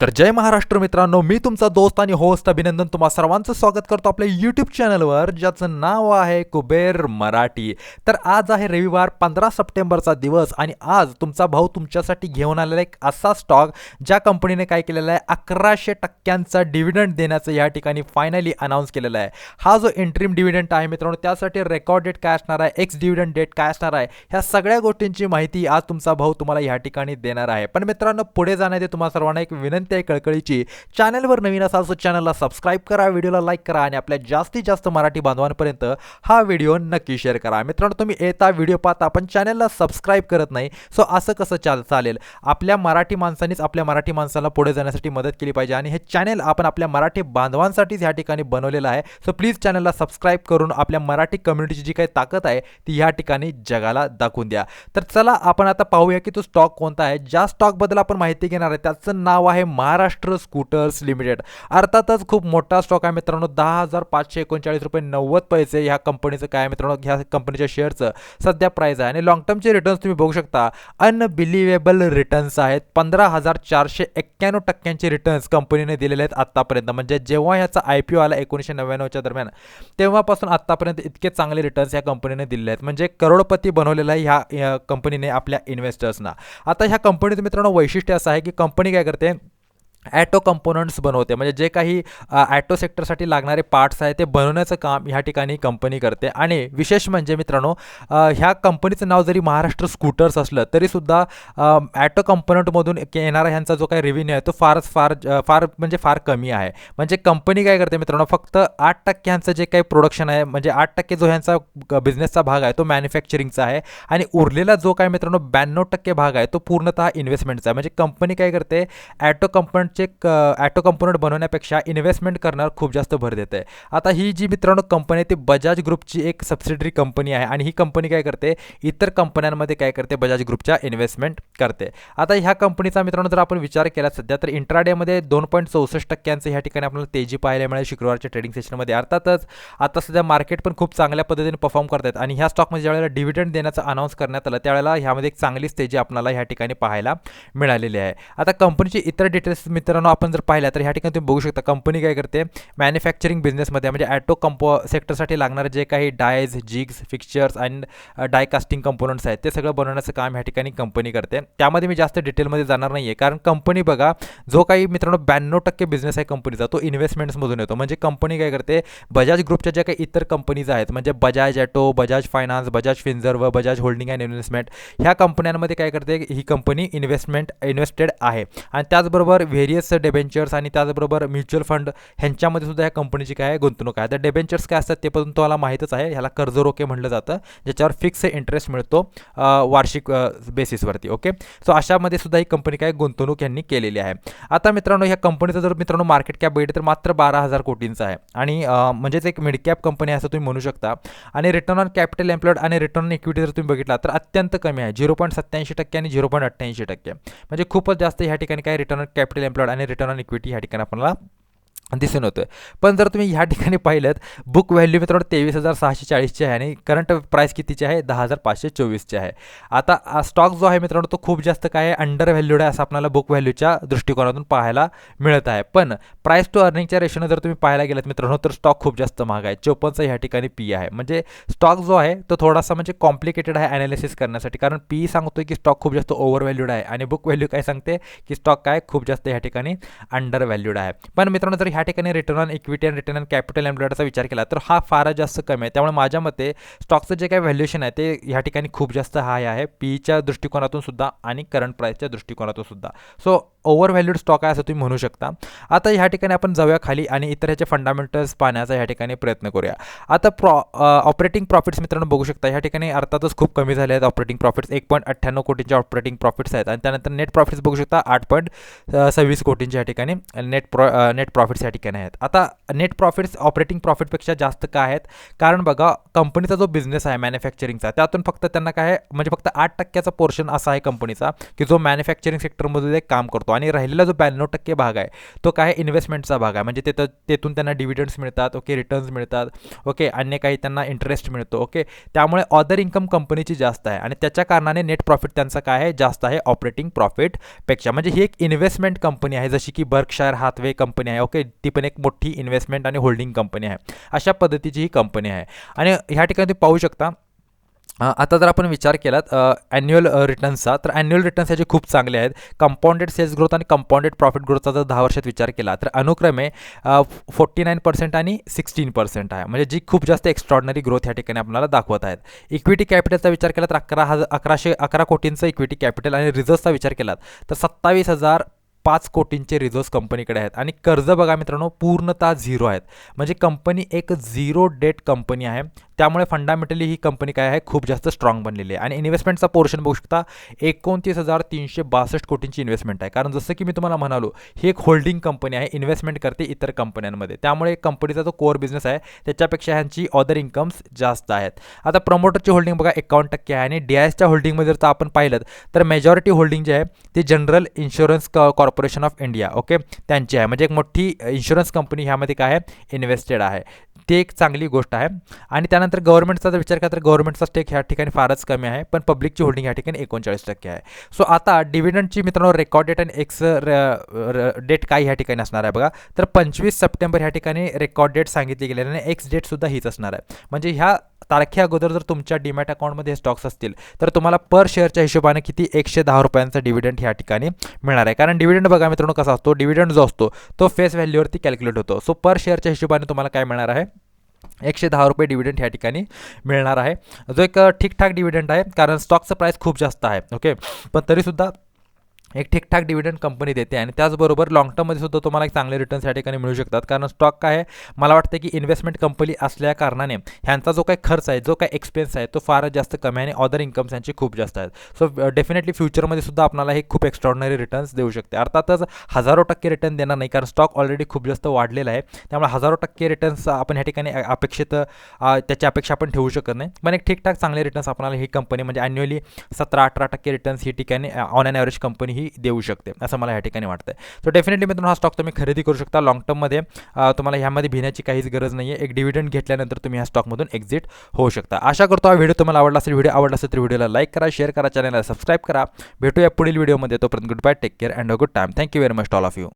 तर जय महाराष्ट्र मित्रांनो मी तुमचा दोस्त आणि होस्ट अभिनंदन. तुम्हा सर्वांचं स्वागत करतो आपल्या यूट्यूब चॅनलवर ज्याचं नाव आहे कुबेर मराठी. तर आज आहे रविवार पंधरा सप्टेंबरचा दिवस आणि आज तुमचा भाऊ तुमच्यासाठी घेऊन आलेला एक असा स्टॉक ज्या कंपनीने काय केलेला आहे अकराशे टक्क्यांचा डिव्हिडंड देण्याचं या ठिकाणी फायनली अनाऊन्स केलेला आहे. हा जो इंट्रीम डिव्हिडंट आहे मित्रांनो त्यासाठी रेकॉर्ड डेट काय असणार आहे एक्स डिव्हिडंड डेट काय असणार आहे ह्या सगळ्या गोष्टींची माहिती आज तुमचा भाऊ तुम्हाला या ठिकाणी देणार आहे. पण मित्रांनो पुढे जाण्याआधी तुम्हाला सर्वांना एक विनंती कोणत्याही कळकळीची चॅनलवर नवीन असाल तर चॅनलला सबस्क्राईब करा व्हिडिओला लाईक करा आणि आपल्या जास्तीत जास्त मराठी बांधवांपर्यंत हा व्हिडिओ नक्की शेअर करा. मित्रांनो तुम्ही येता व्हिडिओ पाहता पण चॅनलला सबस्क्राईब करत नाही सो असं कसं चाल चालेल? आपल्या मराठी माणसांनीच आपल्या मराठी माणसाला पुढे जाण्यासाठी मदत केली पाहिजे आणि हे चॅनल आपण आपल्या मराठी बांधवांसाठीच ह्या ठिकाणी बनवलेलं आहे. सो प्लीज चॅनलला सबस्क्राईब करून आपल्या मराठी कम्युनिटीची जी काही ताकद आहे ती ह्या ठिकाणी जगाला दाखवून द्या. तर चला आपण आता पाहूया की तो स्टॉक कोणता आहे. ज्या स्टॉकबद्दल आपण माहिती घेणार आहे त्याचं नाव आहे महाराष्ट्र स्कूटर्स लिमिटेड. अर्थातच खूप मोठा स्टॉक आहे मित्रांनो. दहा हजार पाचशे एकोणचाळीस रुपये नव्वद पैसे ह्या कंपनीचं काय आहे मित्रांनो? ह्या कंपनीच्या शेअरचं सध्या प्राईस आहे. आणि लॉंग टर्मचे रिटर्न्स तुम्ही बघू शकता. अनबिलिव्हेबल रिटर्न्स आहेत. पंधरा हजार चारशे एक्क्याण्णव टक्क्यांचे रिटर्न्स कंपनीने दिलेले आहेत आत्तापर्यंत म्हणजे जेव्हा ह्याचा आय पी ओ आला एकोणीसशे नव्याण्णवच्या दरम्यान तेव्हापासून आत्तापर्यंत इतके चांगले रिटर्न्स या कंपनीने दिलेले आहेत. म्हणजे करोडपती बनवलेला आहे ह्या ह्या कंपनीने आपल्या इन्व्हेस्टर्सना आता ह्या कंपनीचं मित्रांनो वैशिष्ट्य असं आहे की कंपनी काय करते? ॲटो कंपोनंट्स बनवते. म्हणजे जे काही ॲटो सेक्टरसाठी लागणारे पार्ट्स आहे ते बनवण्याचं काम ह्या ठिकाणी कंपनी करते. आणि विशेष म्हणजे मित्रांनो ह्या कंपनीचं नाव जरी महाराष्ट्र स्कूटर्स असलं तरीसुद्धा ॲटो कंपोनंटमधून येणारा ह्यांचा जो काही रेव्हेन्यू आहे तो फारच फार फार म्हणजे फार कमी आहे. म्हणजे कंपनी काय करते मित्रांनो फक्त आठ टक्के ह्यांचं जे काही प्रोडक्शन आहे म्हणजे आठ टक्के जो ह्यांचा बिझनेसचा भाग आहे तो मॅन्युफॅक्चरिंगचा आहे. आणि उरलेला जो काय मित्रांनो ब्याण्णव टक्के भाग आहे तो पूर्णतः इन्व्हेस्टमेंटचा आहे. म्हणजे कंपनी काय करते ॲटो कंपोनंटचे क ॲटो कंपोनंट बनवण्यापेक्षा इन्व्हेस्टमेंट करणार खूप जास्त भर देते आहे आता ही जी मित्रांनो कंपनी आहे ती बजाज ग्रुपची एक सबसिडरी कंपनी आहे. आणि ही कंपनी काय करते? इतर कंपन्यांमध्ये काय करते? बजाज ग्रुपच्या इन्व्हेस्टमेंट करते. आता ह्या कंपनीचा मित्रांनो जर आपण विचार केला सध्या तर इंट्राडेमध्ये दोन पॉईंट चौसष्ट टक्क्यांचं ह्या ठिकाणी आपल्याला तेजी पाहायला मिळेल शुक्रवारच्या ट्रेडिंग सेशनमध्ये अर्थातच आता सध्या मार्केट पण खूप चांगल्या पद्धतीने परफॉर्म करतात आणि ह्या स्टॉकमध्ये ज्यावेळेला डिव्हिडंड देण्याचं अनाऊन्स करण्यात आलं त्यावेळेला ह्यामध्ये एक चांगलीच तेजी आपल्याला ह्या ठिकाणी पाहायला मिळालेली आहे. आता कंपनीची इतर डिटेल्स मित्रांनो आपण जर पाहिलं तर ह्या ठिकाणी तुम्ही बघू शकता कंपनी काय करते? मॅन्युफॅक्चरिंग बिझनेसमध्ये म्हणजे ॲटो कंपो सेक्टरसाठी लागणारे जे काही dies jigs fixtures and die casting components आहेत ते सगळं बनवण्याचं काम ह्या ठिकाणी कंपनी करते. त्यामध्ये मी जास्त डिटेलमध्ये जाणार नाही आहे कारण कंपनी बघा जो काही मित्रांनो ब्याण्णव टक्के बिझनेस आहे कंपनीचा तो इन्व्हेस्टमेंट्समधून येतो. म्हणजे कंपनी काय करते? बजाज ग्रुपच्या ज्या काही इतर कंपनीज आहेत म्हणजे Bajaj auto Bajaj finance Bajaj finserv Bajaj holding and investment ह्या कंपन्यांमध्ये काय करते? ही कंपनी इन्व्हेस्टमेंट इन्व्हेस्टेड आहे. आणि त्याचबरोबर व्हेरियस डेबेंचर्स आणि त्याचबरोबर म्युच्युअल फंड ह्यांच्यामध्ये सुद्धा ह्या कंपनीची काय गुंतवणूक आहे. तर डेबेंचर्स काय असतात ते पण तुम्हाला माहीतच आहे. ह्याला कर्ज रोखे म्हटलं जातं ज्याच्यावर फिक्स इंटरेस्ट मिळतो वार्षिक बेसिसवरती ओके सो अशामध्ये सुद्धा ही कंपनी काय गुंतवणूक यांनी केलेली आहे. आता मित्रांनो ह्या कंपनीचं जर मित्रांनो मार्केट कॅप बघितलं तर मात्र बारा हजार कोटींचा आहे. आणि म्हणजेच एक मिड कॅप कंपनी असं तुम्ही म्हणू शकता. आणि रिटर्न ऑन कॅपिटल एम्प्लॉयड आणि रिटर्न ऑन इक्विटी जर तुम्ही बघितला तर अत्यंत कमी आहे. झिरो पॉईंट सत्त्याऐंशी टक्के आणि झिरो पॉईंट अठ्ठ्याऐंशी टक्के. म्हणजे खूपच जास्त ह्या ठिकाणी काय return on capital employed employed any return on equity had can apply दिसून होतं पण जर तुम्ही ह्या ठिकाणी पाहिलं बुक व्हॅल्यू मित्रांनो तेवीस हजार सहाशे चाळीसचे आहे आणि करंट प्राईस कितीची आहे? दहा हजार पाचशे चोवीसचे आहे. आता स्टॉक जो आहे मित्रांनो तो खूप जास्त काय आहे? अंडर व्हॅल्यूड आहे असं आपल्याला बुक व्हॅल्यूच्या दृष्टिकोनातून पाहायला मिळत आहे. पण प्राईस टू अर्निंगच्या रेशोनं जर तुम्ही पाहायला गेलात मित्रांनो तर स्टॉक खूप जास्त महाग आहे. चोपनचा ह्या ठिकाणी पी आहे. म्हणजे स्टॉक जो आहे तो थोडासा म्हणजे कॉम्प्लिकेटेड आहे ॲनालिसिस करण्यासाठी. कारण पी सांगतोय की स्टॉक खूप जास्त ओव्हर व्हॅल्यूड आहे. आणि बुक व्हॅल्यू काय सांगते? की स्टॉक काय? खूप जास्त ह्या ठिकाणी अंडर व्हॅल्यूड आहे. पण मित्रांनो जर ह्या ठिकाणी रिटर्न ऑन इक्विटी आणि रिटर्न ऑन कॅपिटल एम्प्लॉयडचा विचार केला तर हा फारच जास्त कमी आहे. त्यामुळे माझ्या मते स्टॉकचं जे काही व्हॅल्युएशन आहे ते ह्या ठिकाणी खूप जास्त हाय आहे. पीच्या दृष्टिकोनातून सुद्धा आणि करंट प्राईसच्या दृष्टिकोनातून सुद्धा. सो ओव्हर व्हॅल्यूड स्टॉक आहे असं तुम्ही म्हणू शकता. आता ह्या ठिकाणी आपण जाऊया खाली आणि इतर ह्याचे फंडामेंटल्स पाहण्याचा ह्या ठिकाणी प्रयत्न करूया. आता प्रॉ ऑपरेटिंग प्रॉफिट्स मित्रांनो बघू शकता ह्या ठिकाणी अर्थातच खूप कमी झाले आहेत ऑपरेटिंग प्रॉफिट्स एक पॉईंट अठ्ठ्याण्णव कोटींचे ऑपरेटिंग प्रॉफिट्स आहेत आणि त्यानंतर नेट प्रॉफिट्स बघू शकता आठ पॉईंट सव्वीस कोटींच्या ठिकाणी. नेट प्रॉ नेट प्रॉफिट्स या ठिकाणी आहेत. आता नेट प्रॉफिट्स ऑपरेटिंग प्रॉफिटपेक्षा जास्त का आहेत? कारण बघा कंपनीचा जो बिझनेस आहे मॅन्युफॅक्चरिंगचा त्यातून फक्त त्यांना काय म्हणजे फक्त आठ टक्क्याचा पोर्शन असा आहे कंपनीचा की जो मॅन्युफॅक्चरिंग सेक्टरमध्ये काम करतो. आणि राहिलेला जो ब्याण्णव टक्के भाग आहे तो काय इन्व्हेस्टमेंटचा भाग आहे. म्हणजे तिथं तेथून त्यांना डिव्हिडंड्स मिळतात ओके रिटर्न्स मिळतात ओके अन्य काही त्यांना इंटरेस्ट मिळतो ओके त्यामुळे ऑदर इन्कम कंपनीची जास्त आहे. आणि त्याच्या कारणाने नेट प्रॉफिट त्यांचा काय आहे? जास्त आहे ऑपरेटिंग प्रॉफिटपेक्षा म्हणजे ही एक इन्व्हेस्टमेंट कंपनी आहे जशी की बर्कशायर हातवे कंपनी आहे ओके ती पण एक मोठी इन्व्हेस्टमेंट आणि होल्डिंग कंपनी आहे. अशा पद्धतीची ही कंपनी आहे. आणि ह्या ठिकाणी तुम्ही पाहू शकता आता जर आपण विचार केलात ॲन्युअल रिटर्न्सचा तर ॲन्युअल रिटर्न्स ह्याचे खूप चांगले आहेत. कंपाऊंडेड सेल्स ग्रोथ आणि कंपाऊंडेड प्रॉफिट ग्रोथचा जर दहा वर्षात विचार केला तर अनुक्रमे फोर्टी नाईन पर्सेंट आणि सिक्स्टीन पर्सेंट आहे. म्हणजे जी खूप जास्त एक्स्ट्रॉर्डनरी ग्रोथ या ठिकाणी आपल्याला दाखवत आहेत. इक्विटी कॅपिटलचा विचार केला तर अकरा हजार अकराशे अकरा कोटींचं इक्विटी कॅपिटल आणि रिझर्व्सचा विचार केला तर सत्तावीस हजार पाच कोटींचे रिझर्व्स कंपनीकडे आहेत. आणि कर्ज बघा मित्रांनो पूर्णतः झिरो आहेत. म्हणजे कंपनी एक झिरो डेट कंपनी आहे. त्यामुळे फंडामेंटली ही कंपनी काय आहे? खूप जास्त स्ट्रॉंग बनलेली आहे. आणि इन्व्हेस्टमेंटचा पोर्शन बघू शकता एकोणतीस हजार तीनशे बासष्ट कोटींची इन्व्हेस्टमेंट आहे. कारण जसं की मी तुम्हाला म्हणालो ही एक होल्डिंग कंपनी आहे इन्व्हेस्टमेंट करते इतर कंपन्यांमध्ये त्यामुळे कंपनीचा जो कोअर बिझनेस आहे त्याच्यापेक्षा ह्यांची ऑदर इन्कम्स जास्त आहेत. आता प्रमोटरची होल्डिंग बघा एकावन्न टक्के आहे. आणि डी एसच्या होल्डिंगमध्ये जर आपण पाहिलं तर मेजॉरिटी होल्डिंग जे आहे ते general insurance corporation of India okay त्यांची आहे. म्हणजे एक मोठी इन्शुरन्स कंपनी ह्यामध्ये काय आहे? इन्व्हेस्टेड आहे. ती एक चांगली गोष्ट आहे. आणि त्यानंतर गव्हर्नमेंटचा जर विचार केला तर गव्हर्नमेंटचा स्टेक ह्या ठिकाणी फारच कमी आहे पण पब्लिकची होल्डिंग ह्या ठिकाणी एकोणचाळीस टक्के आहे. सो आता डिव्हिडंडची मित्रांनो रेकॉर्ड डेट आणि एक्स डेट काय ह्या ठिकाणी असणार आहे बघा. तर पंचवीस सप्टेंबर ह्या ठिकाणी रेकॉर्ड डेट सांगितली गेलेली आणि एक्स डेटसुद्धा हीच असणार आहे. म्हणजे ह्या तारखे अगोदर जर तुमच्या डिमॅट अकाउंटमध्ये हे स्टॉक्स असतील तर तुम्हाला पर शेअरच्या हिशोबाने किती एकशे दहा रुपयांचा डिव्हिडंड ह्या ठिकाणी मिळणार आहे. कारण डिव्हिडंड बघा मित्रांनो कसा असतो? डिव्हिडंड जो असतो तो फेस व्हॅल्यूवरती कॅल्क्युलेट होतो. सो पर शेअरच्या हिशोबाने तुम्हाला काय मिळणार आहे? एकशे दहा रुपये डिव्हिडंट ह्या ठिकाणी मिळणार आहे. जो एक ठीकठाक डिव्हिडंड आहे कारण स्टॉकचं प्राईस खूप जास्त आहे ओके पण तरीसुद्धा एक ठीकठाक डिव्हिडंड कंपनी देते आणि त्याचबरोबर लाँग टर्ममध्ये सुद्धा तुम्हाला एक चांगले रिटर्न्स या ठिकाणी मिळू शकतात. कारण स्टॉक काय आहे? मला वाटतं की इन्व्हेस्टमेंट कंपनी असल्या कारणाने ह्यांचा जो काही खर्च आहे जो काही एक्सपेन्स आहे तो फारच जास्त कमी आहे आणि अदर इन्कम्स यांचे खूप जास्त आहेत. सो डेफिनेटली फ्युचरमध्ये सुद्धा आपल्याला हे खूप एक्स्ट्रॉर्डनरी रिटर्न्स देऊ शकते. अर्थातच हजारो टक्के रिटर्न देणार नाही कारण स्टॉक ऑलरेडी खूप जास्त वाढलेला आहे. त्यामुळे हजारो टक्के रिटर्न्स आपण ह्या ठिकाणी अपेक्षित त्याची अपेक्षा आपण ठेवू शकत नाही. पण एक ठीकठाक चांगले रिटर्न्स आपल्याला ही कंपनी म्हणजे ॲन्युअली सतरा अठरा टक्के रिटर्न्स ही ठिकाणी ऑन अन ॲव्हरेज कंपनी ही देऊ शकते असं मला या ठिकाणी वाटतं सो डेफिनेटली मित्रांनो हा स्टॉक तुम्ही खरेदी करू शकता लॉंग टर्ममध्ये तुम्हाला ह्यामध्ये भिण्याची काहीच गरज नाही आहे एक डिव्हिडंड घेतल्यानंतर तुम्ही ह्या स्टॉकमधून एक्झिट होऊ शकता. आशा करतो हा व्हिडिओ तुम्हाला आवडला असेल. व्हिडिओ आवडला असेल तर व्हिडिओला लाईक करा शेअर करा चॅनलला सबस्क्राईब करा. भेटूया पुढील व्हिडिओमध्ये तोपर्यंत good bye take care and a good time thank you very much all of you